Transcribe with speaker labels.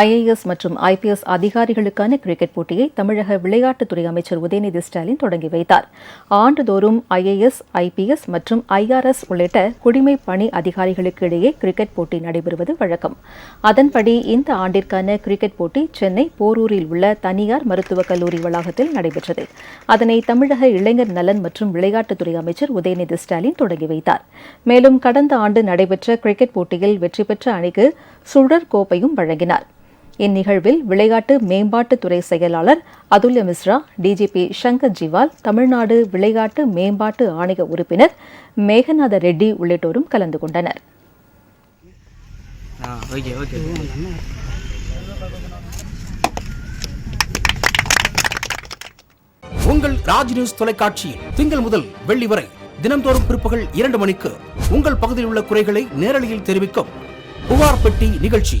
Speaker 1: IAS மற்றும் IPS அதிகாரிகளுக்கான cricket போட்டியை தமிழக விளையாட்டுத்துறை அமைச்சர் உதயநிதி ஸ்டாலின் தொடங்கி வைத்தார். ஆண்டுதோறும் ஐஏஎஸ் ஐபிஎஸ் மற்றும் ஐஆர்எஸ் உள்ளிட்ட குடிமை பணி அதிகாரிகளுக்கு இடையே கிரிக்கெட் போட்டி நடைபெறுவது வழக்கம். அதன்படி இந்த ஆண்டிற்கான கிரிக்கெட் போட்டி சென்னை போரூரில் உள்ள தனியார் மருத்துவக் கல்லூரி வளாகத்தில் நடைபெற்றது. அதனை தமிழக இளைஞர் நலன் மற்றும் விளையாட்டுத்துறை அமைச்சர் உதயநிதி ஸ்டாலின் தொடங்கி வைத்தார். மேலும் கடந்த ஆண்டு நடைபெற்ற கிரிக்கெட் போட்டியில் வெற்றி பெற்ற அணிக்கு சுழற் கோப்பையும் வழங்கினார். இந்நிகழ்வில் விளையாட்டு மேம்பாட்டுத்துறை செயலாளர் அதுல்ய மிஸ்ரா டிஜிபி சங்கர் ஜிவால் தமிழ்நாடு விளையாட்டு மேம்பாட்டு ஆணைய உறுப்பினர் மேகநாத ரெட்டி உள்ளிட்டோரும் கலந்து கொண்டனர்.
Speaker 2: உங்கள் ராஜ் நியூஸ் தொலைக்காட்சியில் திங்கள் முதல் வெள்ளி வரை தினம்தோறும் பிற்பகல் இரண்டு மணிக்கு உங்கள் பகுதியில் உள்ள குறைகளை நேரலையில் தெரிவிக்கும் புகார் பெட்டி நிகழ்ச்சி.